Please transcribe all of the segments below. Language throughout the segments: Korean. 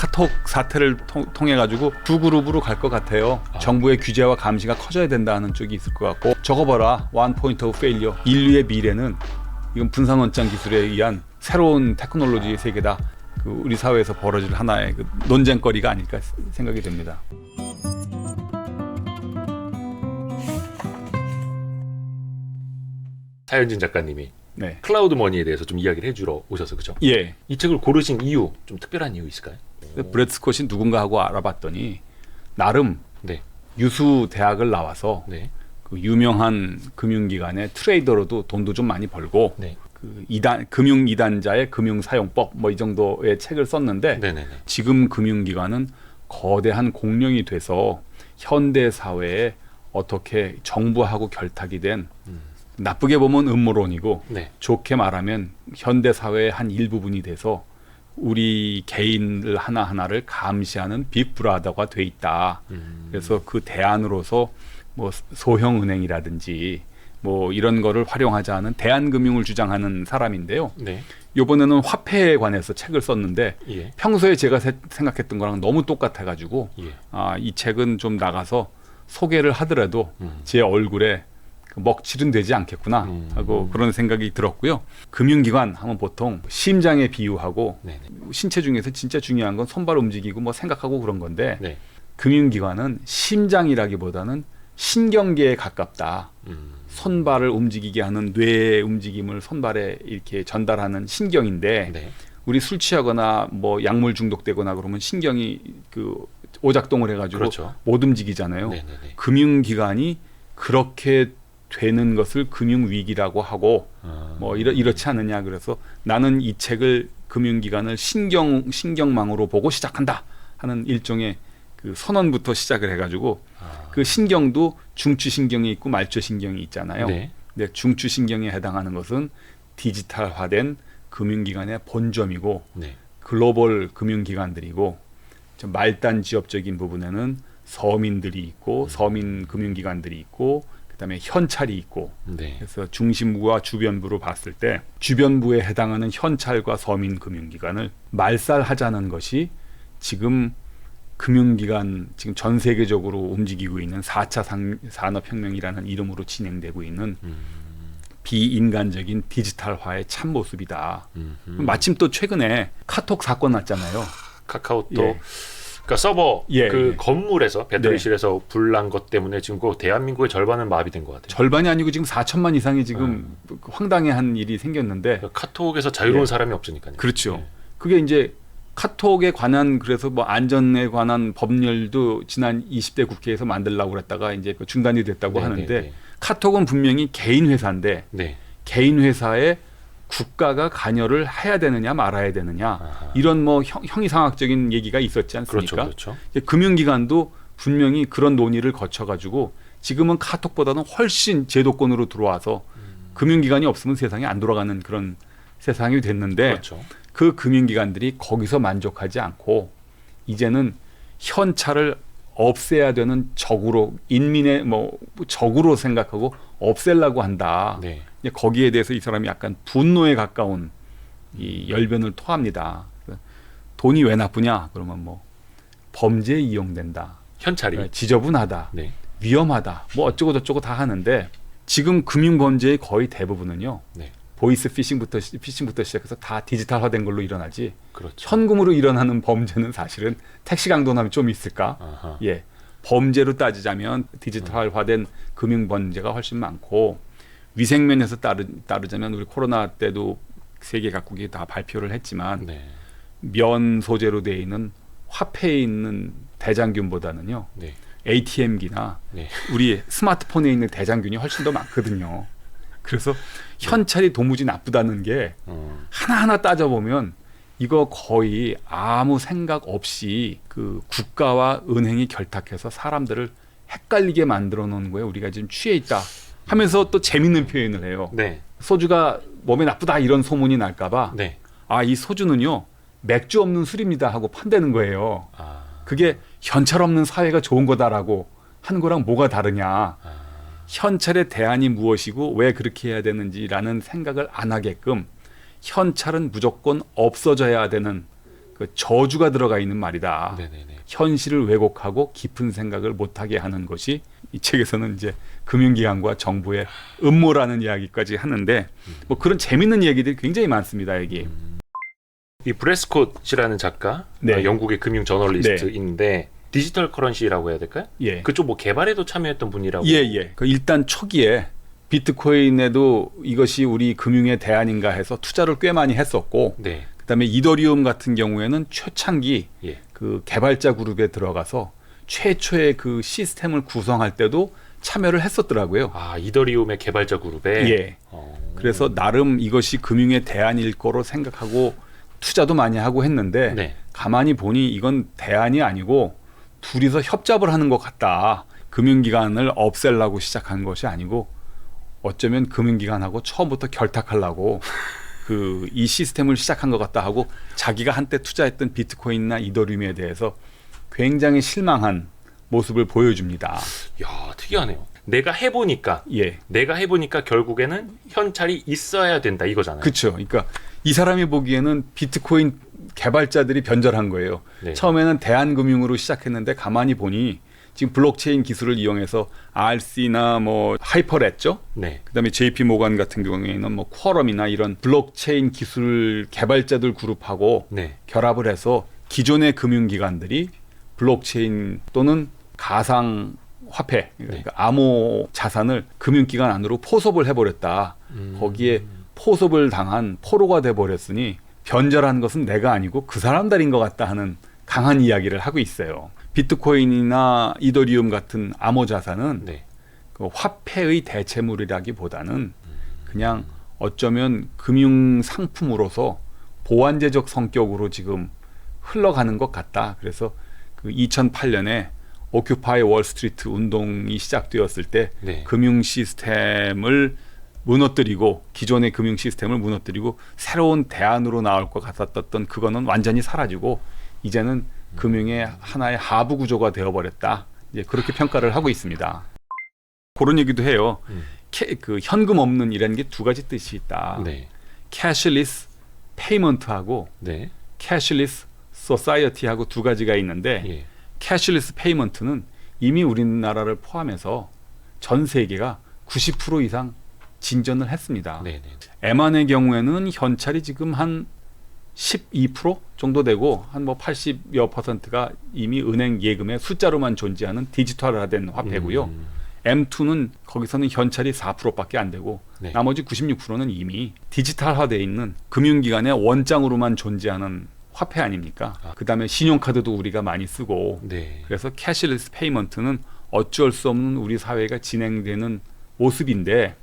카톡 사태를 통, 해 가지고 두 그룹으로 갈 것 같아요. 정부의 규제와 감시가 커져야 된다는 쪽이 있을 것 같고 저거 봐라 원 포인트 오브 페일리어 인류의 미래는 이건 분산 원장 기술에 의한 새로운 테크놀로지의 세계다. 그 우리 사회에서 벌어질 하나의 그 논쟁거리가 아닐까 생각이 됩니다. 차현진 작가님이 네. 클라우드 머니에 대해서 좀 이야기를 해주러 오셔서 그죠? 예. 이 책을 고르신 이유 좀 특별한 이유 있을까요? 브렛 스콧이 누군가 하고 알아봤더니 나름 네, 유수 대학을 나와서 네, 그 유명한 금융기관의 트레이더로도 돈도 좀 많이 벌고 네, 그 이단 금융 이단자의 금융 사용법 뭐 이 정도의 책을 썼는데 네, 네, 네. 지금 금융기관은 거대한 공룡이 돼서 현대 사회에 어떻게 정부하고 결탁이 된 나쁘게 보면 음모론이고 네. 좋게 말하면 현대 사회의 한 일부분이 돼서 우리 개인을 하나하나를 감시하는 빅브라더가 돼 있다. 음, 그래서 그 대안으로서 뭐 소형 은행이라든지 뭐 이런 거를 활용하자는 대안금융을 주장하는 사람인데요. 네, 요번에는 화폐에 관해서 책을 썼는데 예, 평소에 제가 세- 생각했던 거랑 너무 똑같아 가지고 예. 아, 이 책은 좀 나가서 소개를 하더라도 음. 제 얼굴에 그 먹칠은 되지 않겠구나 음. 하고 그런 생각이 들었고요. 금융기관 하면 보통 심장에 비유하고 네, 네, 신체 중에서 진짜 중요한 건 손발 움직이고 뭐 생각하고 그런 건데 네. 금융기관은 심장이라기보다는 신경계에 가깝다. 음, 손발을 움직이게 하는 뇌의 움직임을 손발에 이렇게 전달하는 신경인데 네, 우리 술 취하거나 뭐 약물 중독되거나 그러면 신경이 그 오작동을 해가지고 그렇죠. 못 움직이잖아요. 네, 네, 네. 금융기관이 그렇게 되는 것을 금융 위기라고 하고 아, 뭐 이러, 이렇지 않느냐. 그래서 나는 이 책을 금융기관을 신경 신경망으로 보고 시작한다 하는 일종의 그 선언부터 시작을 해가지고 아, 그 신경도 중추신경이 있고 말초신경이 있잖아요. 네, 근데 중추신경에 해당하는 것은 디지털화된 금융기관의 본점이고 네, 글로벌 금융기관들이고 좀 말단 지역적인 부분에는 서민들이 있고 서민 금융기관들이 있고 그다음에 현찰이 있고 네, 그래서 중심부와 주변부로 봤을 때 주변부에 해당하는 현찰과 서민 금융기관을 말살하자는 것이 지금 금융기관 지금 전 세계적으로 움직이고 있는 4차 상, 산업혁명이라는 이름으로 진행되고 있는 음, 비인간적인 디지털화의 참모습이다. 음, 음. 마침 또 최근에 카톡 사건 났잖아요. 카카오톡 예. 그러니까 서버 예, 그 예. 건물에서 배터리실에서 불 난 것 때문에 지금 그 대한민국의 절반은 마비된 것 같아요. 절반이 아니고 지금 4천만 이상이 지금 황당해한 일이 생겼는데 그러니까 카톡에서 자유로운 예. 사람이 없으니까요. 그렇죠. 예. 그게 이제 카톡에 관한 그래서 뭐 안전에 관한 법률도 지난 20대 국회에서 만들려고 그랬다가 이제 그 중단이 됐다고 네, 하는데 네, 네. 카톡은 분명히 개인 회사인데 네. 개인 회사에 국가가 관여를 해야 되느냐 말아야 되느냐 아하. 이런 뭐 형, 형이상학적인 얘기가 있었지 않습니까? 그렇죠, 그렇죠. 금융기관도 분명히 그런 논의를 거쳐가지고 지금은 카톡보다는 훨씬 제도권으로 들어와서 음. 금융기관이 없으면 세상이 안 돌아가는 그런 세상이 됐는데 그렇죠. 그 금융기관들이 거기서 만족하지 않고 이제는 현찰을 없애야 되는 적으로 인민의 뭐 적으로 생각하고 없애려고 한다. 네. 이제 거기에 대해서 이 사람이 약간 분노에 가까운 이 열변을 토합니다. 돈이 왜 나쁘냐? 그러면 뭐 범죄에 이용된다. 현찰이. 지저분하다. 네. 위험하다. 뭐 어쩌고 저쩌고 다 하는데 지금 금융 범죄의 거의 대부분은요. 네. 보이스 피싱부터 시- 피싱부터 시작해서 다 디지털화된 걸로 일어나지. 그렇죠. 현금으로 일어나는 범죄는 사실은 택시 강도남이 좀 있을까? 아하. 예. 범죄로 따지자면 디지털화된 금융 범죄가 훨씬 많고 위생 면에서 따르, 따르자면 우리 코로나 때도 세계 각국이 다 발표를 했지만 네. 면 소재로 되어 있는 화폐에 있는 대장균보다는요. 네. ATM기나 네. 우리 스마트폰에 있는 대장균이 훨씬 더 많거든요. 그래서 현찰이 도무지 나쁘다는 게 어, 하나하나 따져보면 이거 거의 아무 생각 없이 그 국가와 은행이 결탁해서 사람들을 헷갈리게 만들어 놓은 거에 우리가 지금 취해 있다 하면서 또 재밌는 표현을 해요. 네. 소주가 몸에 나쁘다 이런 소문이 날까봐 네. 아이 소주는요 맥주 없는 술입니다 하고 판대는 거예요. 아. 그게 현찰 없는 사회가 좋은 거다라고 하는 거랑 뭐가 다르냐. 아. 현찰의 대안이 무엇이고 왜 그렇게 해야 되는지라는 생각을 안 하게끔 현찰은 무조건 없어져야 되는 그 저주가 들어가 있는 말이다. 네네네. 현실을 왜곡하고 깊은 생각을 못하게 하는 것이 이 책에서는 이제 금융기관과 정부의 음모라는 이야기까지 하는데 뭐 그런 재밌는 얘기들이 굉장히 많습니다 여기. 이 브레스콧이라는 작가, 네. 어, 영국의 금융 저널리스트인데 디지털 커런시라고 해야 될까요? 예. 그쪽 뭐 개발에도 참여했던 분이라고. 예, 예. 그 일단 초기에 비트코인에도 이것이 우리 금융의 대안인가 해서 투자를 꽤 많이 했었고 네. 그다음에 이더리움 같은 경우에는 초창기 예. 그 개발자 그룹에 들어가서 최초의 그 시스템을 구성할 때도 참여를 했었더라고요. 아 이더리움의 개발자 그룹에. 예. 어. 그래서 나름 이것이 금융의 대안일 거로 생각하고 투자도 많이 하고 했는데 네. 가만히 보니 이건 대안이 아니고 둘이서 협잡을 하는 것 같다. 금융기관을 없애려고 시작한 것이 아니고 어쩌면 금융기관하고 처음부터 결탁하려고 그 이 시스템을 시작한 것 같다 하고 자기가 한때 투자했던 비트코인이나 이더리움에 대해서 굉장히 실망한 모습을 보여줍니다. 야 특이하네요. 내가 해보니까 예. 내가 해보니까 결국에는 현찰이 있어야 된다 이거잖아요. 그렇죠. 그러니까 이 사람이 보기에는 비트코인 개발자들이 변절한 거예요. 네. 처음에는 대한금융으로 시작했는데 가만히 보니 지금 블록체인 기술을 이용해서 RC나 뭐 하이퍼렛죠. 네. 그다음에 JP 모간 같은 경우에는 뭐 쿼럼이나 이런 블록체인 기술 개발자들 그룹하고 네. 결합을 해서 기존의 금융기관들이 블록체인 또는 가상 화폐 그러니까 암호 자산을 금융기관 안으로 포섭을 해버렸다. 음. 거기에 포섭을 당한 포로가 돼 버렸으니 변절한 것은 내가 아니고 그 사람들인 것 같다 하는 강한 이야기를 하고 있어요. 비트코인이나 이더리움 같은 암호 자산은 네. 그 화폐의 대체물이라기보다는 그냥 어쩌면 금융 상품으로서 보완제적 성격으로 지금 흘러가는 것 같다. 그래서 그 2008년에 오큐파이 월스트리트 운동이 시작되었을 때 네. 금융 시스템을 무너뜨리고 기존의 금융 시스템을 무너뜨리고 새로운 대안으로 나올 것 같았던 그거는 완전히 사라지고 이제는 금융의 하나의 하부 구조가 되어버렸다. 이제 그렇게 평가를 하고 있습니다. 그런 얘기도 해요. 음. 캐, 그 현금 없는 이라는 게 두 가지 뜻이 있다. 네. 캐시리스 페이먼트하고 네. 캐시리스 소사이어티하고 두 가지가 있는데 예. 캐시리스 페이먼트는 이미 우리나라를 포함해서 전 세계가 90% 이상 진전을 했습니다. 네. 네. 에만의 경우에는 현찰이 지금 한 12% 정도 되고 한 뭐 80여 퍼센트가 이미 은행 예금의 숫자로만 존재하는 디지털화된 화폐고요. 음. M2는 거기서는 현찰이 4%밖에 안 되고 네. 나머지 96%는 이미 디지털화되어 있는 금융기관의 원장으로만 존재하는 화폐 아닙니까? 아. 그다음에 신용카드도 우리가 많이 쓰고 네. 그래서 캐시리스 페이먼트는 어쩔 수 없는 우리 사회가 진행되는 모습인데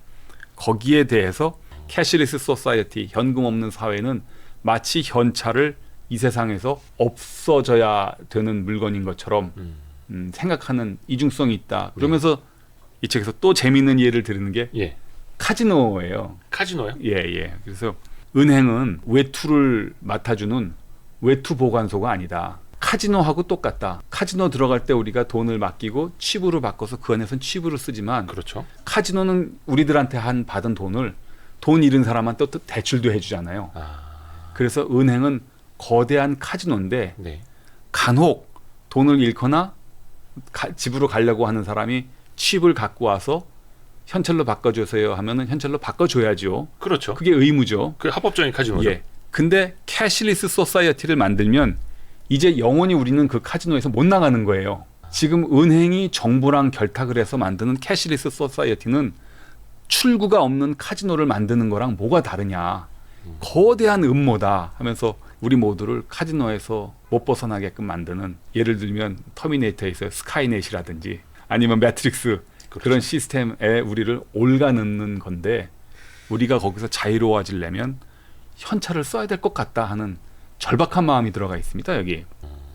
거기에 대해서 캐시리스 소사이어티 현금 없는 사회는 마치 현찰을 이 세상에서 없어져야 되는 물건인 것처럼 음. 음, 생각하는 이중성이 있다. 그러면서 이 책에서 또 재미있는 예를 드리는 게 예. 카지노예요. 카지노요? 예, 예. 그래서 은행은 외투를 맡아주는 외투 보관소가 아니다. 카지노하고 똑같다. 카지노 들어갈 때 우리가 돈을 맡기고 칩으로 바꿔서 그 안에선 칩으로 쓰지만 그렇죠. 카지노는 우리들한테 한 받은 돈을 돈 잃은 사람한테 또 대출도 해주잖아요. 아. 그래서 은행은 거대한 카지노인데 네. 간혹 돈을 잃거나 가- 집으로 가려고 하는 사람이 칩을 갖고 와서 현찰로 바꿔주세요 하면은 현찰로 바꿔줘야죠. 그렇죠. 그게 의무죠. 그 합법적인 카지노죠. 예. 근데 캐시리스 소사이어티를 만들면 이제 영원히 우리는 그 카지노에서 못 나가는 거예요. 지금 은행이 정부랑 결탁을 해서 만드는 캐시리스 소사이어티는 출구가 없는 카지노를 만드는 거랑 뭐가 다르냐. 거대한 음모다 하면서 우리 모두를 카지노에서 못 벗어나게끔 만드는 예를 들면 터미네이터에서 스카이넷이라든지 아니면 매트릭스 그렇죠. 그런 시스템에 우리를 올가 넣는 건데 우리가 거기서 자유로워지려면 현찰을 써야 될 것 같다 하는 절박한 마음이 들어가 있습니다 여기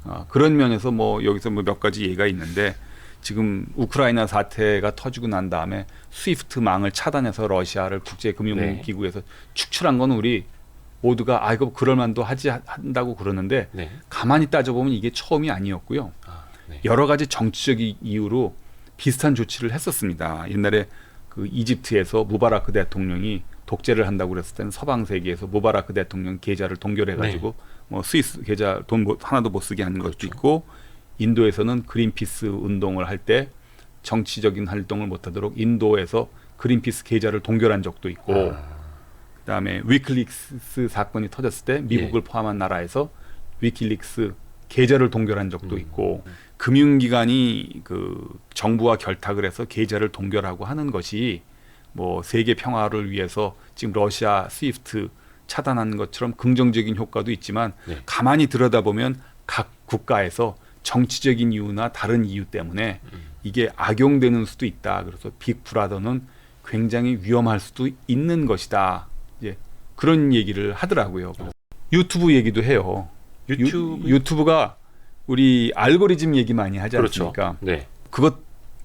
어, 그런 면에서 뭐 여기서 뭐 몇 가지 예가 있는데 지금 우크라이나 사태가 터지고 난 다음에 스위프트 망을 차단해서 러시아를 국제금융기구에서 축출한 건 우리 모두가 아 이거 그럴 만도 하지 한다고 그러는데 네. 가만히 따져보면 이게 처음이 아니었고요. 아, 네. 여러 가지 정치적인 이유로 비슷한 조치를 했었습니다. 옛날에 그 이집트에서 무바라크 대통령이 독재를 한다고 그랬을 때는 서방 세계에서 무바라크 대통령 계좌를 동결해 가지고 뭐 스위스 계좌 돈 못- 하나도 못 쓰게 하는 것도 그렇죠. 있고 인도에서는 그린피스 운동을 할 때 정치적인 활동을 못하도록 인도에서 그린피스 계좌를 동결한 적도 있고 아, 그다음에 위클릭스 사건이 터졌을 때 미국을 예. 포함한 나라에서 위클릭스 계좌를 동결한 적도 음. 있고 금융기관이 그 정부와 결탁을 해서 계좌를 동결하고 하는 것이 뭐 세계 평화를 위해서 지금 러시아 스위프트 차단하는 것처럼 긍정적인 효과도 있지만 네. 가만히 들여다보면 각 국가에서 정치적인 이유나 다른 이유 때문에 음. 이게 악용되는 수도 있다. 그래서 빅브라더는 굉장히 위험할 수도 있는 것이다. 이제 그런 얘기를 하더라고요. 그래서 유튜브 얘기도 해요. 유튜브 유, 튜브가 우리 알고리즘 얘기 많이 하지 그렇죠. 않습니까? 네, 그것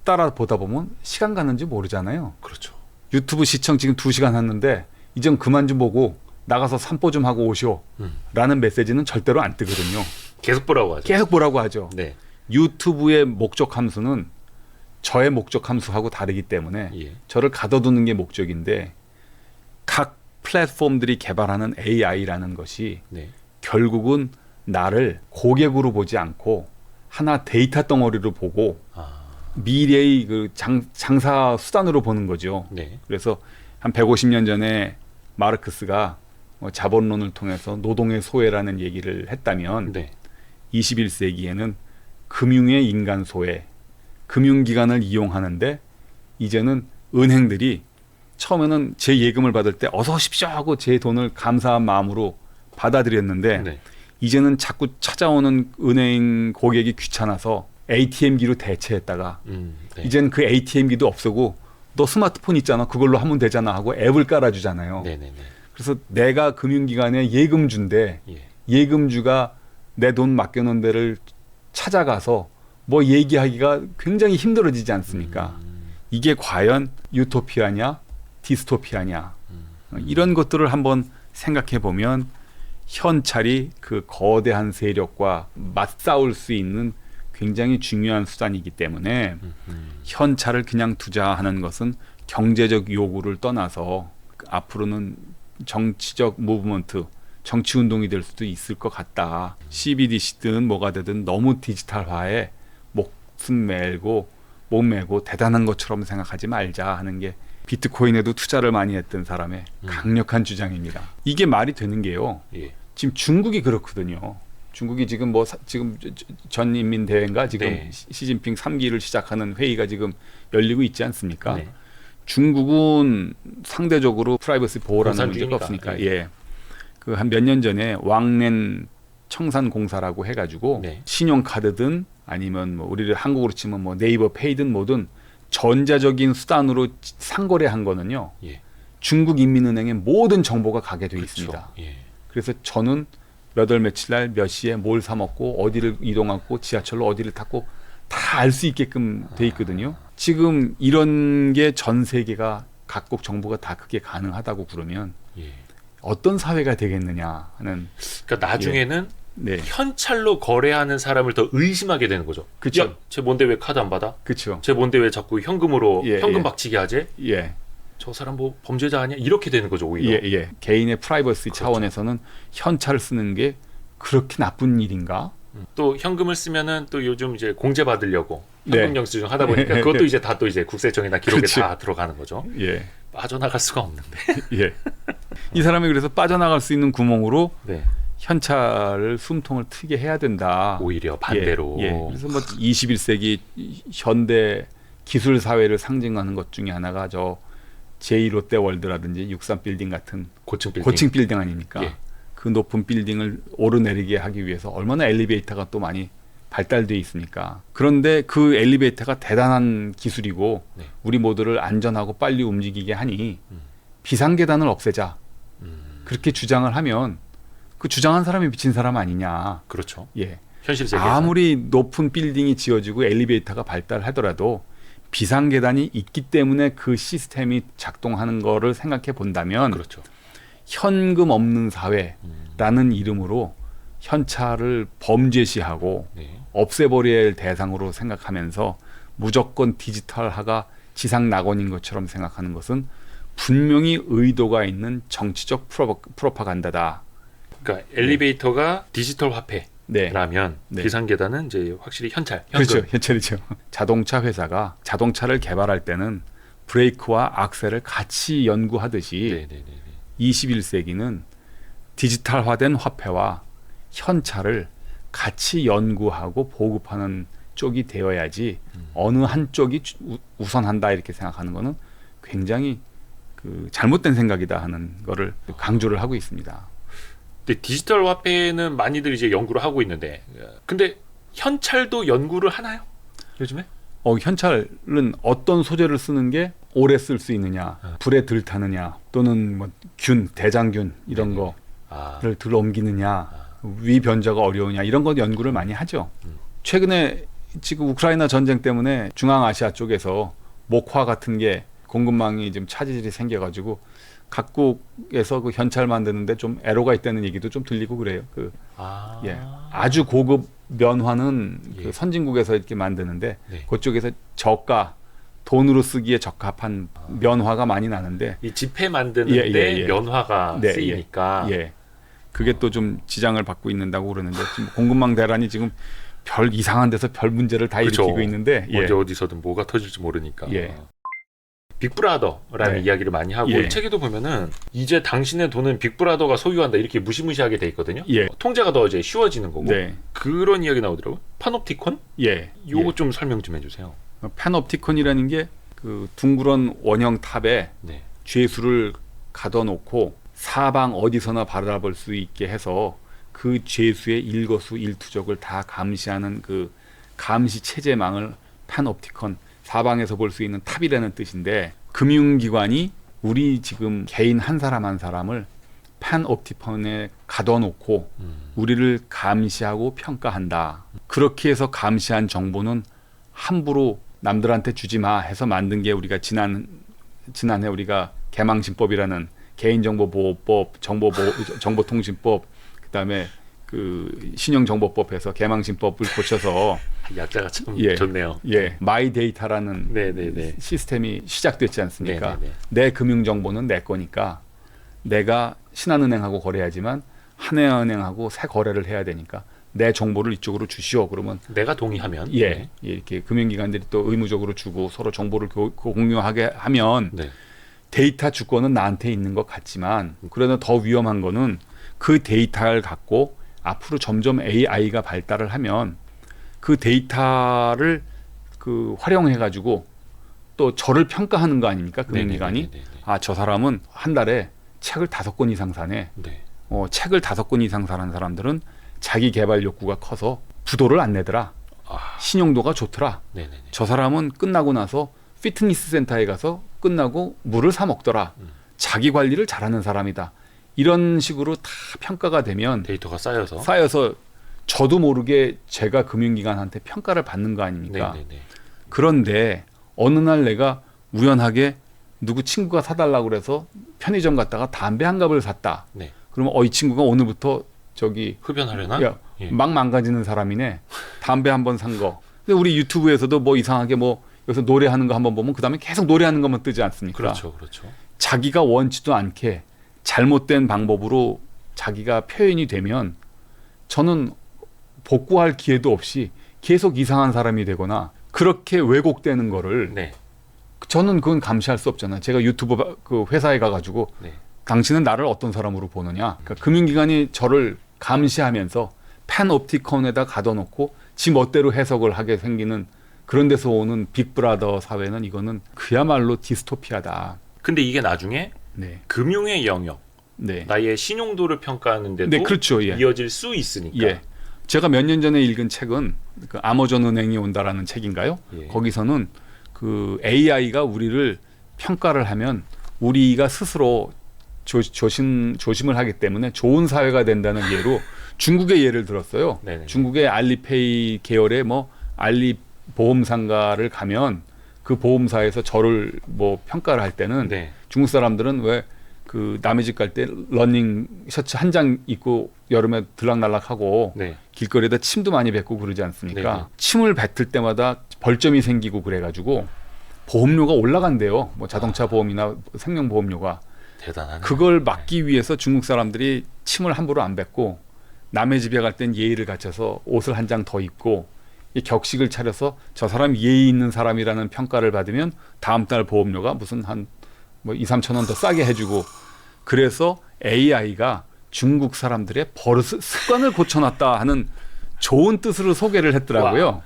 따라 보다 보면 시간 가는지 모르잖아요. 그렇죠. 유튜브 시청 지금 두시간 했는데 이젠 그만 좀 보고 나가서 산보 좀 하고 오시오. 음. 라는 메시지는 절대로 안 뜨거든요. 계속 보라고 하죠. 계속 보라고 하죠. 네, 유튜브의 목적 함수는 저의 목적 함수하고 다르기 때문에 예, 저를 가둬두는 게 목적인데 각 플랫폼들이 개발하는 AI라는 것이 네, 결국은 나를 고객으로 보지 않고 하나 데이터 덩어리로 보고 아, 미래의 그 장, 장사 수단으로 보는 거죠. 네, 그래서 한 150년 전에 마르크스가 뭐 자본론을 통해서 노동의 소외라는 얘기를 했다면 네, 21세기에는 금융의 인간 소외, 금융기관을 이용하는데 이제는 은행들이 처음에는 제 예금을 받을 때 어서 오십시오 하고 제 돈을 감사한 마음으로 받아들였는데 네, 이제는 자꾸 찾아오는 은행 고객이 귀찮아서 ATM기로 대체했다가 음, 네. 이제는 그 ATM기도 없애고 너 스마트폰 있잖아 그걸로 하면 되잖아 하고 앱을 깔아주잖아요. 네, 네, 네, 그래서 내가 금융기관에 예금주인데 예, 예금주가 내 돈 맡겨놓은 데를 찾아가서 뭐 얘기하기가 굉장히 힘들어지지 않습니까? 음, 이게 과연 유토피아냐 디스토피아냐 음. 이런 것들을 한번 생각해 보면 현찰이 그 거대한 세력과 맞싸울 수 있는 굉장히 중요한 수단이기 때문에 음, 음. 현찰을 그냥 투자하는 것은 경제적 요구를 떠나서 그 앞으로는 정치적 무브먼트, 정치 운동이 될 수도 있을 것 같다. CBDC든 뭐가 되든 너무 디지털화에 목숨 메고 못 메고 대단한 것처럼 생각하지 말자 하는 게 비트코인에도 투자를 많이 했던 사람의 음. 강력한 주장입니다. 이게 말이 되는 게요. 예, 지금 중국이 그렇거든요. 중국이 지금 뭐 사- 지금 저- 저- 전인민 대회인가 지금 네. 시- 시진핑 3기를 시작하는 회의가 지금 열리고 있지 않습니까? 네. 중국은 상대적으로 프라이버시 보호라는 문제가. 없으니까 네. 예. 그 한 몇 년 전에 왕랜 청산 공사라고 해 가지고 네. 신용카드든 아니면 뭐 우리를 한국으로 치면 뭐 네이버 페이든 뭐든 전자적인 수단으로 상거래한 거는요. 예, 중국 인민은행의 모든 정보가 가게 돼 그렇죠. 있습니다. 예, 그래서 저는 몇월 며칠 날 몇 시에 뭘 사 먹고 어디를 이동하고 지하철로 어디를 탔고 다 알 수 있게끔 돼 있거든요. 지금 이런 게 전 세계가 각국 정보가 다 그게 가능하다고 그러면 예. 어떤 사회가 되겠느냐 하는 그러니까 나중에는 네. 현찰로 거래하는 사람을 더 의심하게 되는 거죠. 그쵸. 야, 쟤 뭔데 왜 카드 안 받아? 그렇죠. 쟤 뭔데 왜 자꾸 현금으로 예, 현금 예. 박치기 하지? 예. 저 사람 뭐 범죄자 아니야? 이렇게 되는 거죠 오히려. 예, 예. 개인의 프라이버시 그렇죠. 차원에서는 현찰을 쓰는 게 그렇게 나쁜 일인가? 음. 또 현금을 쓰면은 또 요즘 이제 공제 받으려고 네. 현금 영수증 하다 보니까 그것도 이제 다 또 이제 국세청이나 기록에 그치. 다 들어가는 거죠. 예. 빠져나갈 수가 없는데. 예. 이 사람이 그래서 빠져나갈 수 있는 구멍으로 네. 현찰을 숨통을 트게 해야 된다. 오히려 반대로. 예, 예. 그래서 뭐 21세기 현대 기술 사회를 상징하는 것 중에 하나가 저 제2 롯데 월드라든지 63 빌딩 같은 고층 빌딩. 고층 빌딩 아닙니까? 예. 그 높은 빌딩을 오르내리게 하기 위해서 얼마나 엘리베이터가 또 많이 발달돼 있으니까. 그런데 그 엘리베이터가 대단한 기술이고 네. 우리 모두를 안전하고 빨리 움직이게 하니 음. 비상 계단을 없애자. 음, 그렇게 주장을 하면 그 주장한 사람이 미친 사람 아니냐. 그렇죠. 예. 현실 세계에서. 아무리 높은 빌딩이 지어지고 엘리베이터가 발달하더라도 비상 계단이 있기 때문에 그 시스템이 작동하는 거를 생각해 본다면 그렇죠. 현금 없는 사회라는 음, 이름으로 현찰을 범죄시하고 네. 없애버려야 할 대상으로 생각하면서 무조건 디지털화가 지상 낙원인 것처럼 생각하는 것은 분명히 의도가 있는 정치적 프로, 프로파간다다. 그러니까 엘리베이터가 디지털 화폐라면 네. 네. 비상계단은 이제 확실히 현찰, 현금. 그렇죠. 현찰이죠. 자동차 회사가 자동차를 개발할 때는 브레이크와 악셀을 같이 연구하듯이 네, 네, 네. 네. 21세기는 디지털화된 화폐와 현찰을 같이 연구하고 보급하는 쪽이 되어야지 음. 어느 한쪽이 우선한다 이렇게 생각하는 거는 굉장히 그 잘못된 생각이다 하는 거를 강조를 하고 있습니다. 근데 디지털 화폐는 많이들 이제 연구를 하고 있는데, 근데 현찰도 연구를 하나요? 요즘에? 어, 현찰은 어떤 소재를 쓰는 게 오래 쓸 수 있느냐, 아. 불에 들 타느냐, 또는 뭐 균, 대장균 이런 네네. 거를 아, 들 옮기느냐, 위 변조가 어려우냐 이런 거 연구를 많이 하죠. 음. 최근에 지금 우크라이나 전쟁 때문에 중앙아시아 쪽에서 목화 같은 게 공급망이 좀 차질이 생겨가지고 각국에서 그 현찰 만드는데 좀 애로가 있다는 얘기도 좀 들리고 그래요. 그 아, 예. 아주 고급 면화는 예. 그 선진국에서 이렇게 만드는데 네. 그쪽에서 저가 돈으로 쓰기에 적합한 면화가 많이 나는데 이 지폐 만드는데 예, 예, 예. 면화가 네, 쓰이니까 예 그게 또 좀 지장을 받고 있는다고 그러는데 지금 공급망 대란이 지금 별 이상한 데서 별 문제를 다 그렇죠. 일으키고 있는데 예. 언제 어디서든 뭐가 터질지 모르니까. 예. 빅브라더라는 네. 이야기를 많이 하고 예. 이 책에도 보면은 이제 당신의 돈은 빅브라더가 소유한다 이렇게 무시무시하게 돼 있거든요. 예. 통제가 더 이제 쉬워지는 거고 네. 그런 이야기 나오더라고. 요 파놉티콘? 예. 요거 예. 좀 설명 좀 해주세요. 팬옵티콘이라는 게 그 둥그런 원형 탑에 네. 죄수를 가둬놓고 사방 어디서나 바라볼 수 있게 해서 그 죄수의 일거수 일투족을 다 감시하는 그 감시 체제망을 팬옵티콘 사방에서 볼 수 있는 탑이라는 뜻인데 금융기관이 우리 지금 개인 한 사람 한 사람을 팬옵티콘에 가둬놓고 음. 우리를 감시하고 평가한다. 그렇게 해서 감시한 정보는 함부로 남들한테 주지 마 해서 만든 게 우리가 지난 지난해 우리가 개망신법이라는 개인정보보호법, 정보보호, 정보통신법, 그다음에 그 신용정보법에서 개망신법을 고쳐서 약자가 참 예. 좋네요. 예 마이 데이터라는 네네네. 시스템이 시작됐지 않습니까? 네네네. 내 금융 정보는 내 거니까 내가 신한은행하고 거래하지만 한해은행하고 새 거래를 해야 되니까 내 정보를 이쪽으로 주시오. 그러면 내가 동의하면 예, 네. 예, 이렇게 금융기관들이 또 의무적으로 주고 서로 정보를 교- 공유하게 하면 네. 데이터 주권은 나한테 있는 것 같지만 그러나 더 위험한 거는 그 데이터를 갖고 앞으로 점점 AI가 발달을 하면 그 데이터를 그 활용해 가지고 또 저를 평가하는 거 아닙니까 금융기관이 네네네네네. 아저 사람은 한 달에 책을 다섯 권 이상 사네 네. 어, 책을 다섯 권 이상 사는 사람들은 자기 개발 욕구가 커서 부도를 안 내더라 아, 신용도가 좋더라 네네네. 저 사람은 끝나고 나서 피트니스 센터에 가서 끝나고 물을 사 먹더라. 음. 자기 관리를 잘하는 사람이다. 이런 식으로 다 평가가 되면 데이터가 쌓여서 쌓여서 저도 모르게 제가 금융기관한테 평가를 받는 거 아닙니까? 네네네. 그런데 어느 날 내가 우연하게 누구 친구가 사달라고 그래서 편의점 갔다가 담배 한 갑을 샀다. 네. 그러면 어 이 친구가 오늘부터 저기 흡연하려나? 야, 예. 막 망가지는 사람이네. 담배 한 번 산 거. 근데 우리 유튜브에서도 뭐 이상하게 뭐 여기서 노래하는 거 한번 보면 그다음에 계속 노래하는 것만 뜨지 않습니까? 그렇죠, 그렇죠. 자기가 원치도 않게 잘못된 방법으로 자기가 표현이 되면 저는 복구할 기회도 없이 계속 이상한 사람이 되거나 그렇게 왜곡되는 거를 네, 저는 그건 감시할 수 없잖아요. 제가 유튜브 바- 그 회사에 가가지고 네. 당신은 나를 어떤 사람으로 보느냐. 그러니까 금융기관이 저를 감시하면서 팬 옵티콘에다 가둬놓고 지 멋대로 해석을 하게 생기는 그런 데서 오는 빅브라더 사회는 이거는 그야말로 디스토피아다. 근데 이게 나중에 네, 금융의 영역, 네, 나의 신용도를 평가하는데도 네, 그렇죠. 예, 이어질 수 있으니까. 예. 제가 몇 년 전에 읽은 책은 그 아마존 은행이 온다라는 책인가요? 예. 거기서는 그 AI가 우리를 평가를 하면 우리가 스스로 조, 조심 조심을 하기 때문에 좋은 사회가 된다는 예로 중국의 예를 들었어요. 네네. 중국의 알리페이 계열의 뭐 알리 보험상가를 가면 그 보험사에서 저를 뭐 평가를 할 때는 네. 중국 사람들은 왜 그 남의 집 갈 때 러닝 셔츠 한 장 입고 여름에 들락날락하고 네. 길거리에다 침도 많이 뱉고 그러지 않습니까? 네네. 침을 뱉을 때마다 벌점이 생기고 그래가지고 보험료가 올라간대요. 뭐 자동차 보험이나 생명 보험료가. 대단하네. 그걸 막기 위해서 중국 사람들이 침을 함부로 안 뱉고 남의 집에 갈 땐 예의를 갖춰서 옷을 한 장 더 입고 이 격식을 차려서 저 사람 예의 있는 사람이라는 평가를 받으면 다음 달 보험료가 무슨 한 뭐 2, 3천 원 더 싸게 해주고 그래서 AI가 중국 사람들의 버릇 습관을 고쳐놨다 하는 좋은 뜻으로 소개를 했더라고요.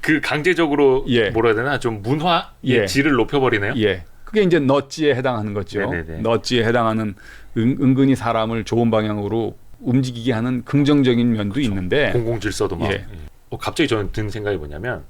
그 강제적으로 예. 뭐라 해야 되나 좀 문화의 예. 질을 높여버리네요. 예. 그게 이제 너찌에 해당하는 거죠. 네네네. 너찌에 해당하는 은, 은근히 사람을 좋은 방향으로 움직이게 하는 긍정적인 면도 있는데 공공 질서도 막. 예. 예. 어, 갑자기 저는 든 생각이 뭐냐면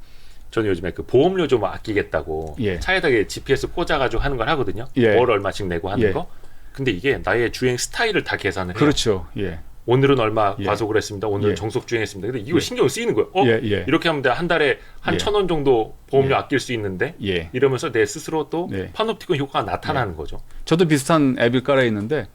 저는 요즘에 그 보험료 좀 아끼겠다고 예. 차에다가 GPS 꽂아가지고 하는 걸 하거든요. 예. 월 얼마씩 내고 하는 예. 거. 근데 이게 나의 주행 스타일을 다 계산을 해요. 그렇죠. 예. 오늘은 얼마 예. 과속을 했습니다. 오늘은 예. 정속 주행했습니다. 근데 이거 예. 신경 쓰이는 거예요. 어? 이렇게 하면 한 달에 한 예. 천원 정도 보험료 예. 아낄 수 있는데 예. 이러면서 내 스스로 또 네. 파노프티콘 효과가 나타나는 거죠. 저도 비슷한 앱을 깔아 있는데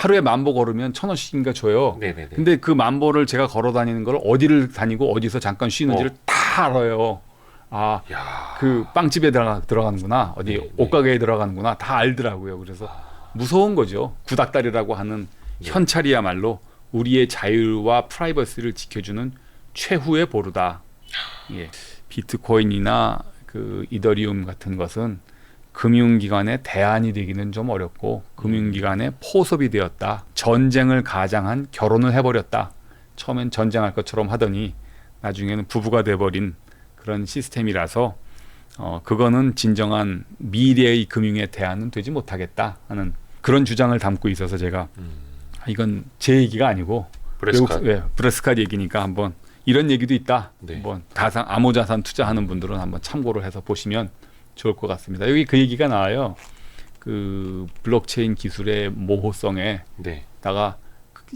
하루에 만보 걸으면 천 원씩인가 줘요. 네네네. 근데 그 만보를 제가 걸어 다니는 걸 어디를 다니고 어디서 잠깐 쉬는지를 어. 다 알아요. 아, 야. 그 빵집에 들어가, 들어가는구나. 어디 네, 네. 옷가게에 들어가는구나. 다 알더라고요. 그래서 무서운 거죠. 구닥다리라고 하는 네. 현찰이야말로 우리의 자유와 프라이버시를 지켜주는 최후의 보루다. 예. 비트코인이나 그 이더리움 같은 것은 금융기관의 대안이 되기는 좀 어렵고 금융기관의 포섭이 되었다. 전쟁을 가장한 결혼을 해버렸다. 처음엔 전쟁할 것처럼 하더니 나중에는 부부가 돼버린 그런 시스템이라서 어 그거는 진정한 미래의 금융의 대안은 되지 못하겠다 하는 그런 주장을 담고 있어서 제가 음. 아, 이건 제 얘기가 아니고 브레스카. 예, 브레스카 얘기니까 한번 이런 얘기도 있다. 네. 한번 가상 암호자산 투자하는 분들은 한번 참고를 해서 보시면 좋을 것 같습니다. 여기 그 얘기가 나와요. 그 블록체인 기술의 모호성에 네. 다가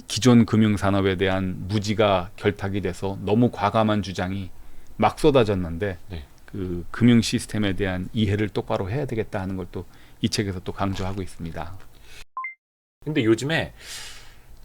기존 금융 산업에 대한 무지가 결탁이 돼서 너무 과감한 주장이 막 쏟아졌는데 네. 그 금융 시스템에 대한 이해를 똑바로 해야 되겠다 하는 걸 또 이 책에서 또 강조하고 있습니다. 근데 요즘에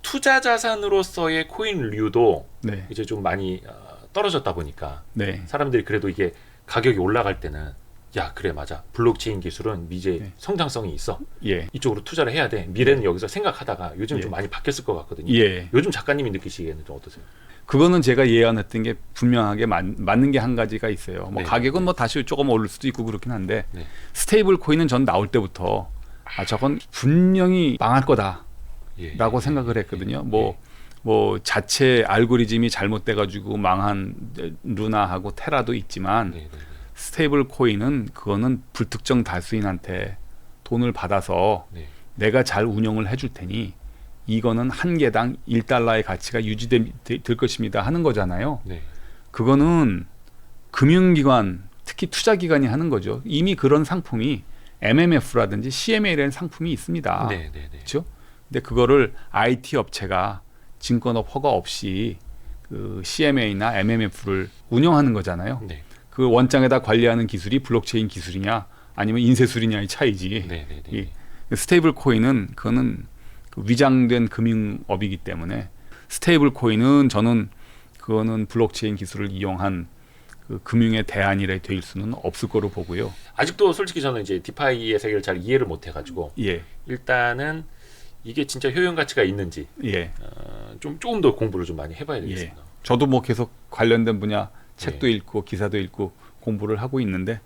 투자 자산으로서의 코인류도 네, 이제 좀 많이 어, 떨어졌다 보니까 네, 사람들이 그래도 이게 가격이 올라갈 때는 야 그래 맞아 블록체인 기술은 미래 네. 성장성이 있어 예, 이쪽으로 투자를 해야 돼 미래는 여기서 생각하다가 요즘 예. 좀 많이 바뀌었을 것 같거든요. 예. 요즘 작가님이 느끼시기에는 좀 어떠세요? 그거는 제가 예언했던 게 분명하게 맞, 맞는 게 한 가지가 있어요. 뭐 네. 가격은 뭐 다시 조금 오를 수도 있고 그렇긴 한데 네. 스테이블 코인은 전 나올 때부터 아 저건 분명히 망할 거다라고 예. 생각을 했거든요. 뭐뭐 자체 알고리즘이 잘못돼 가지고 망한 루나하고 테라도 있지만 네, 네, 네. 스테이블 코인은 그거는 불특정 다수인한테 돈을 받아서 네. 내가 잘 운영을 해줄 테니 이거는 한 개당 1달러의 가치가 유지될 것입니다 하는 거잖아요. 네. 그거는 금융기관 특히 투자기관이 하는 거죠. 이미 그런 상품이 MMF라든지 CMA라는 상품이 있습니다. 네, 네, 네. 그렇죠? 근데 그거를 IT 업체가 증권업 허가 없이 그 CMA나 MMF를 운영하는 거잖아요. 네. 그 원장에다 관리하는 기술이 블록체인 기술이냐 아니면 인쇄술이냐의 차이지. 네, 네, 네. 이 스테이블 코인은 그거는 그 위장된 금융업이기 때문에 스테이블 코인은 저는 그거는 블록체인 기술을 이용한 그 금융의 대안이라 될 수는 없을 거로 보고요. 아직도 솔직히 저는 이제 디파이의 세계를 잘 이해를 못 해가지고 예, 일단은 이게 진짜 효용 가치가 있는지 예, 어, 좀 조금 더 공부를 좀 많이 해봐야 되겠습니다. 저도 뭐 계속 관련된 분야 책도 네. 읽고 기사도 읽고 공부를 하고 있는데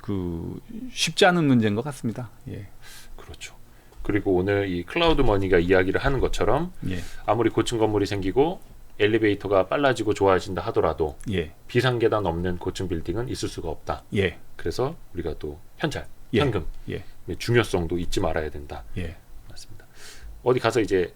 그 쉽지 않은 문제인 것 같습니다. 예, 그렇죠. 그리고 오늘 이 클라우드 머니가 이야기를 하는 것처럼 예, 아무리 고층 건물이 생기고 엘리베이터가 빨라지고 좋아진다 하더라도 예, 비상 계단 없는 고층 빌딩은 있을 수가 없다. 예, 그래서 우리가 또 현찰, 예. 현금 예, 중요성도 잊지 말아야 된다. 예, 맞습니다. 어디 가서 이제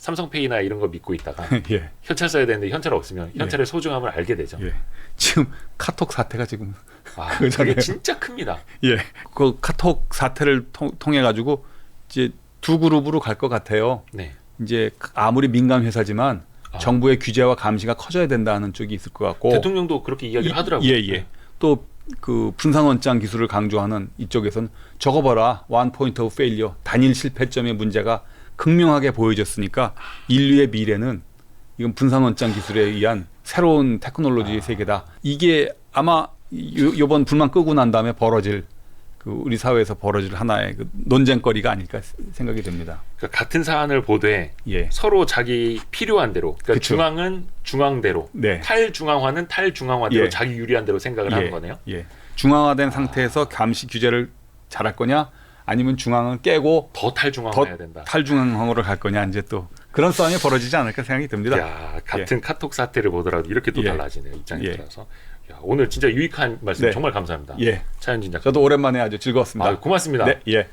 삼성페이나 이런 거 믿고 있다가 예, 현찰 써야 되는데 현찰 없으면 현찰의 소중함을 알게 되죠. 예. 지금 카톡 사태가 지금 아. 그게 진짜 큽니다. 예. 그 카톡 사태를 통, 해 가지고 이제 두 그룹으로 갈 것 같아요. 네. 이제 아무리 민간 회사지만 아. 정부의 규제와 감시가 커져야 된다는 쪽이 있을 것 같고 대통령도 그렇게 이야기를 이- 하더라고요. 예, 예. 또 그 분산원장 기술을 강조하는 이쪽에선 저거 봐라. 원 포인트 오브 페일리어. 단일 실패점의 문제가 극명하게 보여졌으니까 인류의 미래는 이건 분산원장 기술에 의한 새로운 테크놀로지의 아. 세계다. 이게 아마 요, 요번 불만 끄고 난 다음에 벌어질 그 우리 사회에서 벌어질 하나의 그 논쟁거리가 아닐까 생각이 됩니다. 그러니까 같은 사안을 보되 예. 서로 자기 필요한 대로 그러니까 그쵸. 중앙은 중앙대로 네. 탈중앙화는 탈중앙화대로 예. 자기 유리한 대로 생각을 하는 거네요. 예. 중앙화된 상태에서 감시 규제를 잘할 거냐 아니면 중앙은 깨고 더더 탈중앙화해야 된다. 탈중앙으로 갈 거냐 이제 또 그런 싸움이 벌어지지 않을까 생각이 듭니다. 야, 같은 카톡 사태를 보더라도 이렇게 또 예. 달라지네요. 입장에 예. 따라서. 야, 오늘 진짜 유익한 말씀 네. 정말 감사합니다. 예. 차현진 작가. 저도 오랜만에 아주 즐거웠습니다. 아, 고맙습니다. 네, 예.